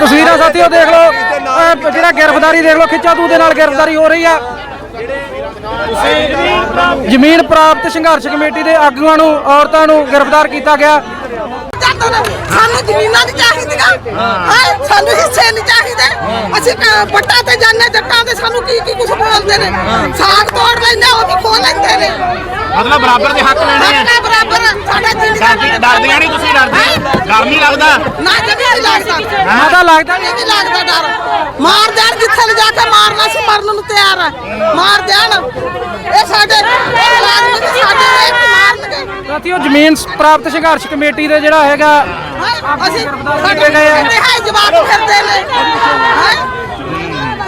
ਤਸਵੀਰ ਸਾਥੀਓ ਦੇਖ ਲਓ। ਜਿਹੜਾ ਗ੍ਰਿਫਤਾਰੀ ਦੇਖ ਲਓ ਖਿੱਚਾ ਤੂ ਦੇ ਨਾਲ ਗ੍ਰਿਫਤਾਰੀ ਹੋ ਰਹੀ ਆ। ਜ਼ਮੀਨ ਪ੍ਰਾਪਤ ਸੰਘਰਸ਼ ਕਮੇਟੀ ਦੇ ਆਗੂਆਂ ਨੂੰ ਔਰਤਾਂ ਨੂੰ ਗ੍ਰਿਫਤਾਰ ਕੀਤਾ ਗਿਆ। ਸਾਨੂੰ ਜ਼ਮੀਨਾਂ ਨਹੀਂ ਚਾਹੀਦੀਆਂ। ਹਾਂ। ਸਾਨੂੰ ਹਿੱਸੇ ਨਹੀਂ ਚਾਹੀਦੇ। ਅਸੀਂ ਵੱਟਾਂ ਤੇ ਜਾਂਦੇ ਜੱਟਾਂ ਤੇ ਸਾਨੂੰ ਕੀ ਕੀ ਕੁਝ ਬੋਲਦੇ ਨੇ? ਸਾਗ ਤੋੜ ਲੈਂਦੇ ਉਹ ਵੀ ਖੋ ਲੈਂਦੇ ਨੇ ਮਤਲਬ ਬਰਾਬਰ ਦੇ ਹੱਕ ਲੈਣੇ ਆ। ਬਰਾਬਰ ਸਾਡਾ ਜ਼ਿੰਦਗੀ ਡਰਦੀ- ਡਰਦੀਆਂ ਨਹੀਂ ਤੁਸੀਂ ਡਰਦੇ ਡਰ ਨਹੀਂ ਲੱਗਦਾ? ਨਾ ਨਹੀਂ ਲੱਗਦਾ। ਮਾਤਾ ਲੱਗਦਾ ਨਹੀਂ। ਵੀ ਲੱਗਦਾ ਡਰ। ਮਾਰ ਦੇਣ ਜਿੱਥੇ ਲਿਜਾ ਕੇ ਮਾਰਨਾ ਸੀ ਮਰਨ ਨੂੰ ਤਿਆਰ ਆ। ਮਾਰ ਦੇਣ। ਇਹ ਸਾਡੇ ਇਹ ਮੁਲਾਜ਼ਮ ਨੇ ਸਾਡੇ ਇਹ ਮਾਰਨਗੇ। ਸਾਥੀਓ ਜ਼ਮੀਨ ਪ੍ਰਾਪਤ ਸੰਘਰਸ਼ ਕਮੇਟੀ ਦੇ ਜਿਹੜਾ ਹੈਗਾ ਅਸੀਂ ਕੀਤੇ ਸਾਡੇ ਗਏ ਆ। ਤੇ ਹੈ ਜਵਾਕ ਫਿਰਦੇ ਨੇ। ਹੈਂ?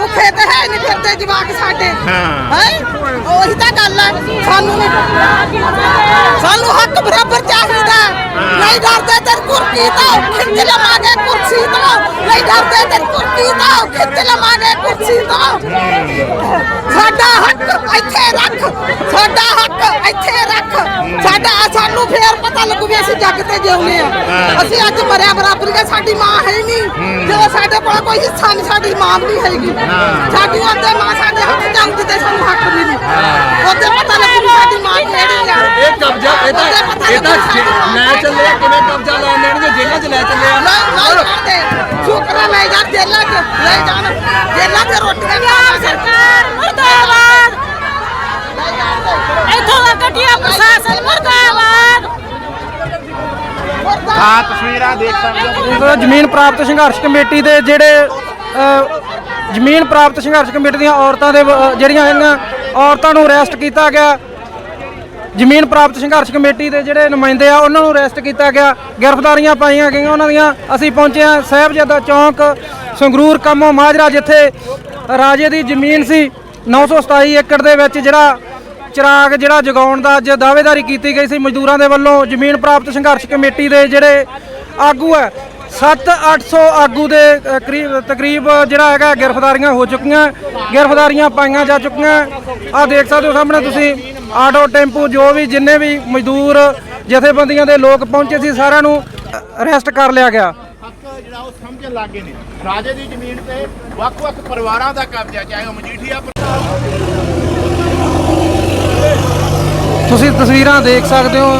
ਭੁੱਖੇ ਤੇ ਹੈ ਨਹੀਂ ਫਿਰਦੇ ਜਵਾਕ ਸਾਡੇ। ਹੈ। ਉਹੀ ਤਾਂ ਗੱਲ ਹੈ ਸਾਨੂੰ ਨਹੀਂ ਸਾਨੂੰ ਹੱਕ ਬਰਾਬਰ ਚਾਹੀਦਾ। ਨਹੀਂ ਡਰਦੇ ਤੇ ਕੁਰਸੀ ਤੋਂ ਖਿੱਚ ਲਵਾਂਗੇ ਕੁਰਸੀ ਤੋਂ। ਨਹੀਂ ਡਰਦੇ ਤੇ ਕੁਰਸੀ ਤੋਂ ਖਿੱਚ ਲਵਾਂਗੇ ਕੁਰਸੀ ਤੋਂ ਸਾਡਾ ਹੱਕ ਇੱਥੇ ਰੱਖ ਸਾਡਾ ਹੱਕ ਇੱਥੇ ਰੱਖ ਸਾਡਾ ਸਾਨੂੰ ਫੇਰ ਪਤਾ ਲੱਗੂ ਵੀ ਅਸੀਂ ਜੱਗ ਤੇ ਜਿਉਂਦੇ ਆ। ਅਸੀਂ ਅੱਜ ਮਰਿਆ ਬਰਾਬਰ ਕੇ ਸਾਡੀ ਮਾਂ ਹੈ ਹੀ ਨਹੀਂ। ਜਦੋਂ ਸਾਡੇ ਕੋਲ ਕੋਈ ਹਿੱਸਾ ਨਹੀਂ ਸਾਡੀ ਮਾਂ ਵੀ ਨਹੀਂ ਹੈਗੀ। ਸਾਡੀ ਉਹਦੇ ਮਾਂ ਸਾਡੇ ਹੱਥ ਜਾਊਗੀ ਤੇ ਸਾਨੂੰ ਹੱਕ ਵੀ ਨਹੀਂ। ਉਹਦੇ ਪਤਾ ਲੱਗੂ ਸਾਡੀ ਮਾਂ ਕਿਹੜੀ ਆ। ਇਹ ਕਬਜ਼ਾ ਇਹ ਤਾਂ ਇਹ ਤਾਂ ਲੈ ਚੱਲੇ ਕਿਵੇਂ ਕਬਜ਼ਾ ਲੈ ਲੈਣਗੇ? ਜੇਲ੍ਹਾਂ 'ਚ ਲੈ ਚੱਲੇ ਆ ਸ਼ੁਕਰ ਲੈ ਜਾ ਜੇਲਾਂ 'ਚ। ਲੈ ਜਾਣ। ਜੇਲਾਂ 'ਚ ਰੋਟੀਆਂ ਖਾਣ ਸਰਕਾਰ ਮੁਰਦਾਬਾਦ। ਇੱਥੋਂ ਦਾ ਕਟਿਆ ਪ੍ਰਸ਼ਾਸਨ ਮੁਰਦਾਬਾਦ। ਹਾਂ ਤਸਵੀਰਾਂ ਦੇਖ ਸਕਦੇ ਹੋ। ਮਤਲਬ ਜ਼ਮੀਨ ਪ੍ਰਾਪਤ ਸੰਘਰਸ਼ ਕਮੇਟੀ ਦੇ ਜਿਹੜੇ ਅ, ਜ਼ਮੀਨ ਪ੍ਰਾਪਤ ਸੰਘਰਸ਼ ਕਮੇਟੀ ਦੀਆਂ ਔਰਤਾਂ ਦੇ ਵ- ਜਿਹੜੀਆਂ ਹੈਗੀਆਂ ਔਰਤਾਂ ਨੂੰ ਅਰੈਸਟ ਕੀਤਾ ਗਿਆ। ਜ਼ਮੀਨ ਪ੍ਰਾਪਤ ਸੰਘਰਸ਼ ਕਮੇਟੀ ਦੇ ਜਿਹੜੇ ਨੁਮਾਇੰਦੇ ਆ ਉਹਨਾਂ ਨੂੰ ਅਰੈਸਟ ਕੀਤਾ ਗਿਆ। ਗ੍ਰਿਫਤਾਰੀਆਂ ਪਾਈਆਂ ਗਈਆਂ ਉਹਨਾਂ ਦੀਆਂ। ਅਸੀਂ ਪਹੁੰਚੇ ਹਾਂ ਸਾਹਿਬਜ਼ਾਦਾ ਚੌਂਕ ਸੰਗਰੂਰ ਕੰਮੋ ਮਾਜਰਾ ਜਿੱਥੇ ਰਾਜੇ ਦੀ ਜ਼ਮੀਨ ਸੀ। 927 ਏਕੜ ਦੇ ਵਿੱਚ ਜਿਹੜਾ ਚਿਰਾਗ ਜਿਹੜਾ ਜਗਾਉਣ ਦਾ ਅੱਜ ਦਾਅਵੇਦਾਰੀ ਕੀਤੀ ਗਈ ਸੀ ਮਜ਼ਦੂਰਾਂ ਦੇ ਵੱਲੋਂ ਜ਼ਮੀਨ ਪ੍ਰਾਪਤ ਸੰਘਰਸ਼ ਕਮੇਟੀ ਦੇ ਜਿਹੜੇ ਆਗੂ ਹੈ 7-800 ਆਗੂ ਦੇ ਕਰੀਬ, ਤਕਰੀਬ ਜਿਹੜਾ ਹੈਗਾ ਗ੍ਰਿਫਤਾਰੀਆਂ ਹੋ ਚੁੱਕੀਆਂ, ਗ੍ਰਿਫਤਾਰੀਆਂ ਪਾਈਆਂ ਜਾ ਚੁੱਕੀਆਂ। ਆ ਦੇਖ ਸਕਦੇ ਹੋ ਸਾਹਮਣੇ ਤੁਸੀਂ, ਆਟੋ, ਟੈਂਪੂ, ਜੋ ਵੀ ਜਿੰਨੇ ਵੀ ਮਜ਼ਦੂਰ ਜਥੇਬੰਦੀਆਂ ਦੇ ਲੋਕ ਪਹੁੰਚੇ ਸੀ, ਸਾਰਿਆਂ ਨੂੰ ਅਰੈਸਟ ਕਰ ਲਿਆ ਗਿਆ। ਜਿਹੜਾ ਉਹ ਸਮਝਣ ਲੱਗੇ ਨੇ। ਰਾਜੇ ਦੀ ਜ਼ਮੀਨ ਤੇ ਵੱਖ-ਵੱਖ ਪਰਿਵਾਰਾਂ ਦਾ ਕਬਜ਼ਾ, ਚਾਹੇ ਉਹ ਮਜੀਠੀਆ ਤੁਸੀਂ ਤਸਵੀਰਾਂ ਦੇਖ ਸਕਦੇ ਹੋ।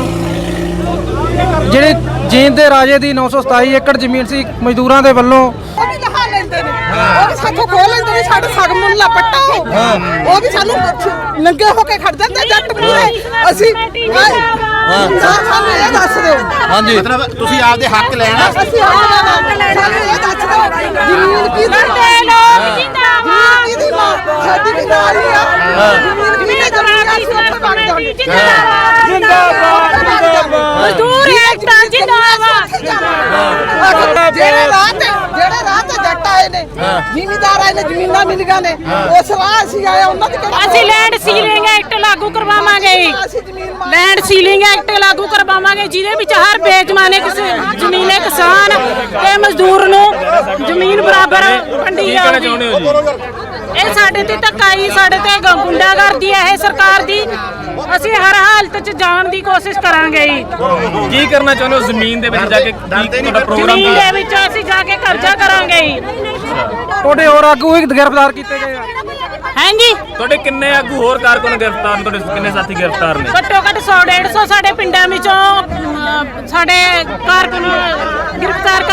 ਜਿਹੜੇ ਜੀਂਦ ਦੇ ਰਾਜੇ ਦੀ 927 ਏਕੜ ਜ਼ਮੀਨ ਸੀ ਮਜ਼ਦੂਰਾਂ ਦੇ ਵੱਲੋਂ। ਉਹ ਵੀ ਲਹਾ ਲੈਂਦੇ ਨੇ। ਉਹ ਵੀ ਸਾਥੋਂ ਖੋਹ ਲੈਂਦੇ ਨੇ ਸਾਡੇ ਸਗ ਮੁੱਲਾ ਪੱਟਾ ਉਹ। ਉਹ ਵੀ ਸਾਨੂੰ ਨੰਗੇ ਹੋ ਕੇ ਖੜ ਜਾਂਦੇ ਜੱਟ ਪੂਰੇ ਅਸੀਂ ਹਾਂ। ਸਾਨੂੰ ਇਹ ਦੱਸ ਦਿਓ। ਹਾਂਜੀ। ਮਤਲਬ ਤੁਸੀਂ ਆਪਦੇ ਹੱਕ ਲੈਣਾ ਅਸੀਂ ਆਵਾਂਗੇ ਸਾਨੂੰ ਇਹ ਦੱਸ ਦਿਓ। ਜ਼ਮੀਨ ਕੀ ਵੱਡੇ ਲੋਕ ਜਿੰਦਾਬਾਦ। ਕਿਹਦੀ ਮਾਂ? ਸਾਡੀ ਵੀ ਨਾਲ ਹੀ ਆ। ਜ਼ਮੀਨ ਕਿਹਨੇ ਜਮੀਨ ਜਾਵਾਂਗੇ ਜਿੰਦਾਬਾਦ ਜਿੰਦਾਬਾਦ ਮਜ਼ਦੂਰ ਏਕਤਾ ਜਿੰਦਾਬਾਦ। ਜਿਹੜੇ ਰਾਹ ਤੇ ਜਿਹੜੇ ਰਾਹ ਤੇ ਜੱਟ ਆਏ ਨੇ ਜ਼ਿਮੀਦਾਰ ਆਏ ਨੇ ਜ਼ਮੀਨਾਂ ਮਿਲੀਆਂ ਨੇ ਉਸ ਰਾਹ ਅਸੀਂ ਆਏ ਉਹਨਾਂ ਦੀ ਕਿਹੜਾ ਅਸੀਂ ਲੈਂਡ ਸੀਲਿੰਗ ਐਕਟ ਲਾਗੂ ਕਰਵਾਵਾਂਗੇ। ਅਸੀਂ ਜ਼ਮੀਨ ਮੰਗ- ਲੈਂਡ ਸੀਲਿੰਗ ਐਕਟ ਲਾਗੂ ਕਰਵਾਵਾਂਗੇ ਜਿਹਦੇ ਵਿੱਚ ਹਰ ਬੇਜਮਾਨੇ ਕਿਸੇ ਜ਼ਮੀਨੇ ਕਿਸਾਨ ਤੇ ਮਜ਼ਦੂਰ ਨੂੰ ਜ਼ਮੀਨ ਬਰਾਬਰ ਵੰਡੀ ਜਾਊਗੀ ਇਹ ਸਾਡੇ ਤੇ ਧੱਕਾਈ ਸਾਡੇ ਤੇ ਗ- ਗੁੰਡਾਗਰਦੀ ਹੈ ਇਹ ਸਰਕਾਰ ਦੀ। ਅਸੀਂ ਹਰ ਹਾਲਤ 'ਚ ਜਾਣ ਦੀ ਕੋਸ਼ਿਸ਼ ਕਰਾਂਗੇ ਜੀ। ਕੀ ਕਰਨਾ ਚਾਹੁੰਦੇ ਹੋ? ਜ਼ਮੀਨ ਦੇ ਵਿੱਚ ਜਾ ਕੇ ਕੀ ਤੁਹਾਡਾ ਪ੍ਰੋਗਰਾਮ ਜ਼ਮੀਨ ਕੀ? ਹੈ ਦੇ ਵਿੱਚ ਅਸੀਂ ਜਾ ਕੇ ਕਬਜ਼ਾ ਕਰਾਂਗੇ ਜੀ। ਤੁਹਾਡੇ ਹੋਰ ਆਗੂ ਵੀ ਗ੍ਰਿਫਤਾਰ ਕੀਤੇ ਗਏ ਆ। ਹਾਂਜੀ ਤੁਹਾਡੇ ਕਿੰਨੇ ਆਗੂ ਹੋਰ ਕਾਰਕੁਨ ਗ੍ਰਿਫਤਾਰ ਨੇ? ਤੁਹਾਡੇ ਕਿੰਨੇ ਸਾਥੀ ਗ੍ਰਿਫਤਾਰ ਨੇ? ਘੱਟੋ ਘੱਟ 100 150 ਸਾਡੇ ਪਿੰਡਾਂ ਵਿੱਚੋਂ ਅਮ, ਸਾਡੇ ਕਾਰਕੁਨ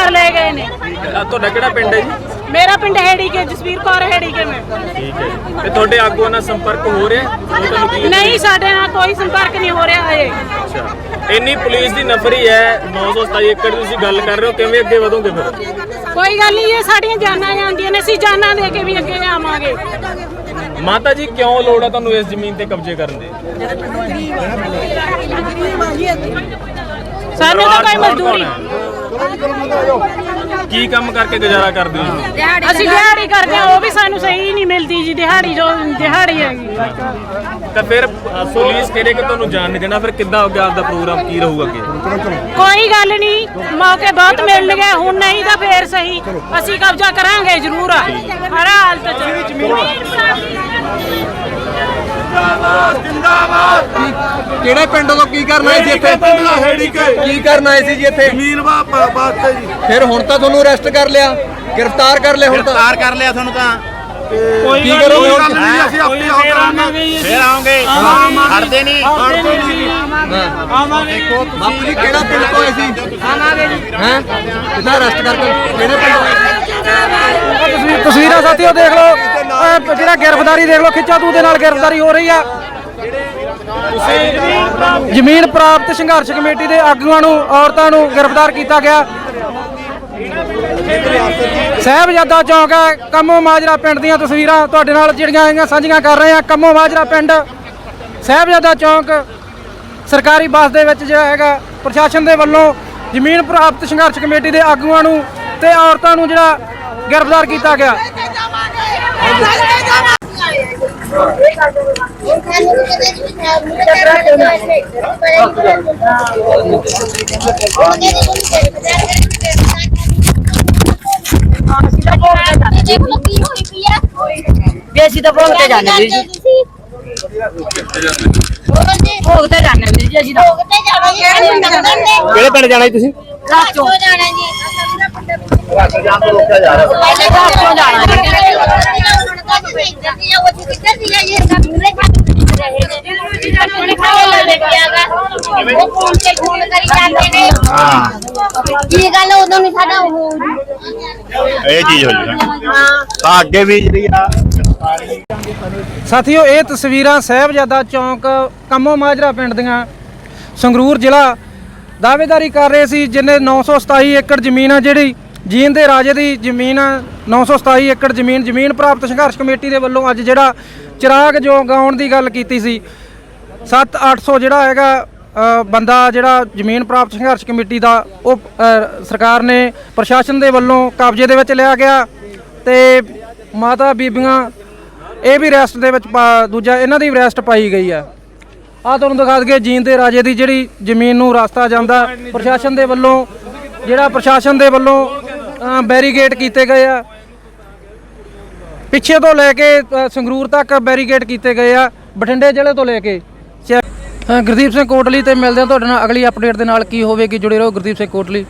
ਕਰ ਲਏ ਗਏ ਨੇ। ਅ, ਤੁਹਾਡਾ ਕਿਹੜਾ ਪਿੰਡ ਹੈ ਜੀ? ਮੇਰਾ ਪਿੰਡ ਹੈੜੀ ਕੇ ਜਸਵੀਰ ਕੌਰ ਹੈੜੀ ਕੇ ਮੈਂ। ਠੀਕ ਹੈ ਜੀ। ਤੇ ਤੁਹਾਡੇ ਆਗੂਆਂ ਨਾਲ ਸੰਪਰਕ ਹੋ ਰਿਹਾ? ਉਹ ਤੁਹਾਨੂੰ ਕੀ ਨਹੀਂ ਸਾਡੇ ਨਾਲ ਕੋਈ ਸੰਪਰਕ ਨਹੀਂ ਹੋ ਰਿਹਾ ਹਜੇ। ਅੱਛਾ। ਇੰਨੀ ਪੁਲਿਸ ਦੀ ਨਫਰੀ ਹੈ 927 ਏਕੜ ਦੀ ਤੁਸੀਂ ਗੱਲ ਕਰ ਰਹੇ ਹੋ ਕਿਵੇਂ ਅੱਗੇ ਵਧੋਗੇ ਫਿਰ? ਕੋਈ ਗੱਲ ਨਹੀਂ ਇਹ ਸਾਡੀਆਂ ਜਾਨਾਂ ਜਾਂਦੀਆਂ ਨੇ ਅਸੀਂ ਜਾਨਾਂ ਦੇ ਕੇ ਵੀ ਅੱਗੇ ਜਾਵਾਂਗੇ ਮਾਤਾ ਜੀ ਕਿਉਂ ਲੋੜ ਹੈ ਤੁਹਾਨੂੰ ਇਸ ਜ਼ਮੀਨ ਤੇ ਕਬਜ਼ੇ ਕਰਨ ਦੀ? ਸਾਨੂੰ ਤਾਂ ਕੋਈ ਮਜ਼ਦੂਰੀ? ਕੀ ਕੰਮ ਕਰਕੇ ਗੁਜ਼ਾਰਾ ਕਰਦੇ ਹੋ? ਅਸੀਂ ਦਿਹਾੜੀ ਕਰਦੇ ਹਾਂ ਉਹ ਵੀ ਸਾਨੂੰ ਸਹੀ ਨਹੀਂ ਮਿਲਦੀ ਜੀ ਦਿਹਾੜੀ ਜੋ ਦਿਹਾੜੀ ਹੈਗੀ। ਤਾਂ ਫਿਰ ਪੁਲਿਸ ਕਹਿੰਦੇ ਕਿ ਤੁਹਾਨੂੰ ਜਾਣ ਨਹੀਂ ਦੇਣਾ ਫਿਰ ਕਿੱਦਾਂ ਅੱਗੇ ਆਪਦਾ ਪ੍ਰੋਗਰਾਮ ਕੀ ਰਹੂਗਾ ਅੱਗੇ? ਕੋਈ ਗੱਲ ਨਹੀਂ ਮੌਕੇ ਬਹੁਤ ਮਿਲਣਗੇ ਹੁਣ ਨਹੀਂ ਤਾਂ ਫੇਰ ਸਹੀ। ਅਸੀਂ ਕਬਜ਼ਾ ਕਰਾਂਗੇ ਜ਼ਰੂਰ। ਹਰ ਹਾਲਤ 'ਚ ਕਿਹੜੇ ਪਿੰਡ ਤੋਂ ਕੀ ਕਰਨ ਆਏ ਸੀ ਇੱਥੇ? ਕੀ ਕਰਨ ਆਏ ਸੀ ਜੀ ਇੱਥੇ? ਮੀਨਵਾ ਬਾਤ ਜੀ। ਫਿਰ ਹੁਣ ਤਾਂ ਤੁਹਾਨੂੰ ਅਰੈਸਟ ਕਰ ਲਿਆ। ਗ੍ਰਿਫਤਾਰ ਕਰ ਲਿਆ ਹੁਣ ਤਾਂ। ਗ੍ਰਿਫਤਾਰ ਕਰ ਲਿਆ ਤੁਹਾਨੂੰ ਤਾਂ। ਕੀ ਕਰੋਗੇ ਗੱਲ ਹੁਣ ਨਹੀਂ। ਅਸੀਂ ਆਪੇ ਕਰਾਂਗੇ ਫੇਰ ਆਉਂਗੇ ਹਟਦੇ ਨਹੀਂ। ਬਾਪੂ ਜੀ ਕਿਹੜਾ ਪਿੰਡ ਤੋਂ ਆਏ ਸੀ? ਆਵਾਂਗੇ ਜੀ। ਹੈ? ਕਿਹਦਾ ਅਰੈਸਟ ਕਰਕੇ ਕਿਹੜੇ ਪਿੰਡ ਤੋਂ? ਆਏ? ਤਸਵੀਰ ਤਸਵੀਰਾਂ ਸਾਥੀਓ ਦੇਖ ਲਓ। ਅਹ ਜਿਹੜਾ ਗ੍ਰਿਫਤਾਰੀ ਦੇਖ ਲਓ ਖਿੱਚਾ ਤੂ ਦੇ ਨਾਲ ਗ੍ਰਿਫਤਾਰੀ ਹੋ ਰਹੀ ਆ। ਜ਼ਮੀਨ ਪ੍ਰਾਪਤ ਸੰਘਰਸ਼ ਕਮੇਟੀ ਦੇ ਆਗੂਆਂ ਨੂੰ, ਔਰਤਾਂ ਨੂੰ ਗ੍ਰਿਫਤਾਰ ਕੀਤਾ ਗਿਆ। ਸਾਹਿਬਜ਼ਾਦਾ ਚੌਂਕ ਹੈ, ਕੰਮੋ ਮਾਜਰਾ ਪਿੰਡ ਦੀਆਂ ਤਸਵੀਰਾਂ ਤੁਹਾਡੇ ਨਾਲ ਜਿਹੜੀਆਂ ਹੈਗੀਆਂ ਸਾਂਝੀਆਂ ਕਰ ਰਹੇ ਹਾਂ। ਕੰਮੋ ਮਾਜਰਾ ਪਿੰਡ, ਸਾਹਿਬਜ਼ਾਦਾ ਚੌਂਕ, ਸਰਕਾਰੀ ਬੱਸ ਦੇ ਵਿੱਚ ਜਿਹੜਾ ਹੈਗਾ, ਪ੍ਰਸ਼ਾਸਨ ਦੇ ਵੱਲੋਂ ਜ਼ਮੀਨ ਪ੍ਰਾਪਤ ਸੰਘਰਸ਼ ਕਮੇਟੀ ਦੇ ਆਗੂਆਂ ਨੂੰ ਤੇ ਔਰਤਾਂ ਨੂੰ ਜਿਹੜਾ ਗ੍ਰਿਫਤਾਰ ਕੀਤਾ ਗਿਆ। ਵੀ ਅਸੀਂ ਤਾਂ ਭੋਗ ਤੇ ਜਾਂਦੇ ਜੀ ਭੋਗ ਤੇ ਜਾਂਦੇ ਵੀਰ ਜੀ ਅਸੀਂ ਤਾਂ ਭੋਗ ਤੇ ਜਾਣਾ ਜੀ ਕਿਹੜੇ ਪਿੰਡ ਜਾਣਾ ਜੀ ਤੁਸੀਂ ਰਾਜੋਂ ਜਾਣਾ ਜੀ ਜਾਣਾ ਕੀ ਗੱਲ ਉਦੋਂ ਨਹੀਂ ਸਾਡਾ ਉਹ ਇਹ ਚੀਜ਼ ਹੋਈ ਨਾ। ਤਾਂ ਅੱਗੇ ਵੀ ਜਿਹੜੀ ਆ ਸਾਥੀਓ ਇਹ ਤਸਵੀਰਾਂ ਸਾਹਿਬਜ਼ਾਦਾ ਚੌਂਕ ਕੰਮੋ ਮਾਜਰਾ ਪਿੰਡ ਦੀਆਂ ਸੰਗਰੂਰ ਜ਼ਿਲ੍ਹਾ ਦਾਅਵੇਦਾਰੀ ਕਰ ਰਹੇ ਸੀ ਜਿਨੇ 927 ਏਕੜ ਜ਼ਮੀਨ ਆ ਜਿਹੜੀ ਜੀਨ ਦੇ ਰਾਜੇ ਦੀ ਜ਼ਮੀਨ ਆ 927 ਏਕੜ ਜ਼ਮੀਨ ਜ਼ਮੀਨ ਪ੍ਰਾਪਤ ਸੰਘਰਸ਼ ਕਮੇਟੀ ਦੇ ਵੱਲੋਂ ਅੱਜ ਜਿਹੜਾ ਚਿਰਾਗ ਜੋ ਗਾਉਣ ਦੀ ਗੱਲ ਕੀਤੀ ਸੀ। 7-800 ਜਿਹੜਾ ਹੈਗਾ ਬੰਦਾ ਜਿਹੜਾ ਜ਼ਮੀਨ ਪ੍ਰਾਪਤ ਸੰਘਰਸ਼ ਕਮੇਟੀ ਦਾ ਉਹ ਸਰਕਾਰ ਨੇ ਪ੍ਰਸ਼ਾਸਨ ਦੇ ਵੱਲੋਂ ਕਬਜ਼ੇ ਦੇ ਵਿੱਚ ਲਿਆ ਗਿਆ ਤੇ ਮਾਤਾ ਬੀਬੀਆਂ ਇਹ ਵੀ ਰੈਸਟ ਦੇ ਵਿੱਚ ਪਾ- ਦੂਜਾ ਇਹਨਾਂ ਦੀ ਵੀ ਰੈਸਟ ਪਾਈ ਗਈ ਆ ਆ ਤੁਹਾਨੂੰ ਦਿਖਾ ਦਗੇ ਜੀਨ ਦੇ ਰਾਜੇ ਦੀ ਜਿਹੜੀ ਜ਼ਮੀਨ ਨੂੰ ਰਸਤਾ ਜਾਂਦਾ। ਪ੍ਰਸ਼ਾਸਨ ਦੇ ਵੱਲੋਂ ਜਿਹੜਾ ਪ੍ਰਸ਼ਾਸਨ ਦੇ ਵੱਲੋਂ ਅ, ਬੈਰੀਗੇਟ ਕੀਤੇ ਗਏ ਆ। ਪਿੱਛੇ ਤੋਂ ਲੈ ਕੇ ਸੰਗਰੂਰ ਤੱਕ ਬੈਰੀਗੇਟ ਕੀਤੇ ਗਏ ਆ। ਬਠਿੰਡੇ ਜ਼ਿਲ੍ਹੇ ਤੋਂ ਲੈ ਕੇ ਗੁਰਦੀਪ ਸਿੰਘ ਕੋਟਲੀ ਤੇ ਮਿਲਦੇ ਆ ਤੁਹਾਡੇ ਨਾਲ ਅਗਲੀ ਅਪਡੇਟ ਦੇ ਨਾਲ ਕੀ ਹੋਵੇਗੀ ਜੁੜੇ ਰਹੋ ਗੁਰਦੀਪ ਸਿੰਘ ਕੋਟਲੀ।